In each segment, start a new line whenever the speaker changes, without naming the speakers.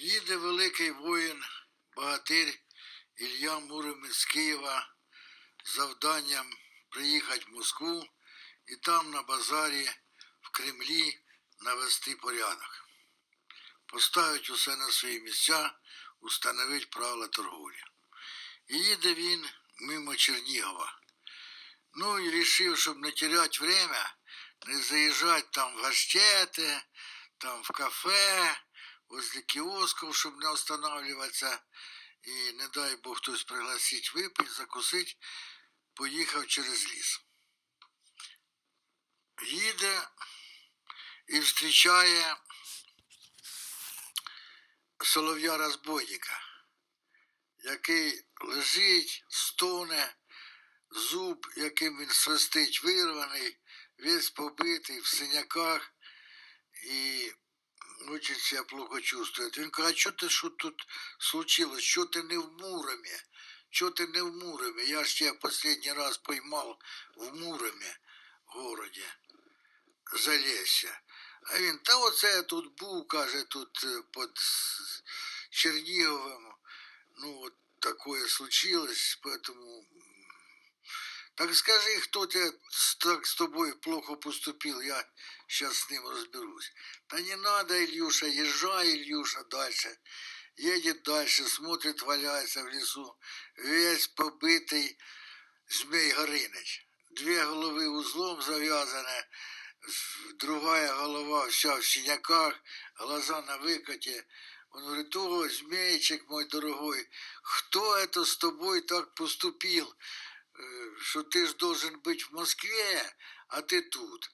Їде великий воїн, богатир Ілля Муромець з Києва з завданням приїхати в Москву і там на базарі в Кремлі навести порядок. Поставить усе на свої місця, установить правила торговлі. І їде він мимо Чернігова. Ну і рішив, щоб не терять время, не заїжджати там в гащети, там в кафе, возле киосков, щоб не останавливатися. І не дай Бог хтось пригласить випити, закусити, поїхав через ліс. Їде і зустрічає солов'я розбойника, який лежить, стоне, зуб, яким він свистить, вирваний, весь побитий в синяках очень себя плохо чувствует. Він каже, а що ти що тут случилось? Що ти не в Муромі? Що ти не в Муромі? Я ж тебе последний раз поймав в Муромі, городі, Залесся. А він, та оце я тут був, каже, тут е, під Черніговим. Ну, от такое случилось, поэтому... Так скажи, кто тебе с- так с тобой плохо поступил, я сейчас с ним разберусь. Да не надо, Ильюша, езжай, Ильюша, дальше. Едет дальше, смотрит, валяется в лесу, весь побитый Змей Горыныч. Две головы узлом завязаны, з- другая голова вся в синяках, глаза на выкате. Он говорит, о, змейчик мой дорогой, кто это с тобой так поступил, э, Что ты ж должен быть в Москве, а ты тут?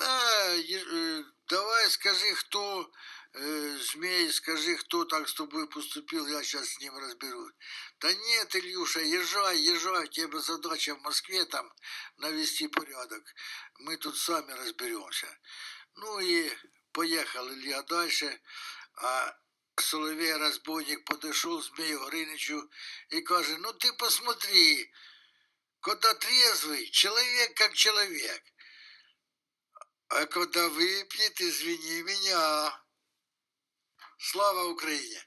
Е- е, давай скажи, кто, э, змей, скажи, кто так с тобой поступил, я сейчас с ним разберусь. Да нет, Ильюша, езжай, езжай, у тебя задача в Москве там навести порядок. Мы тут сами разберемся. Ну и поехал Илья дальше, а Соловей разбойник подошел Змею Горынычу и каже, ну ты посмотри, когда трезвый, человек как человек. А когда выпьет, извини меня. Слава Україні!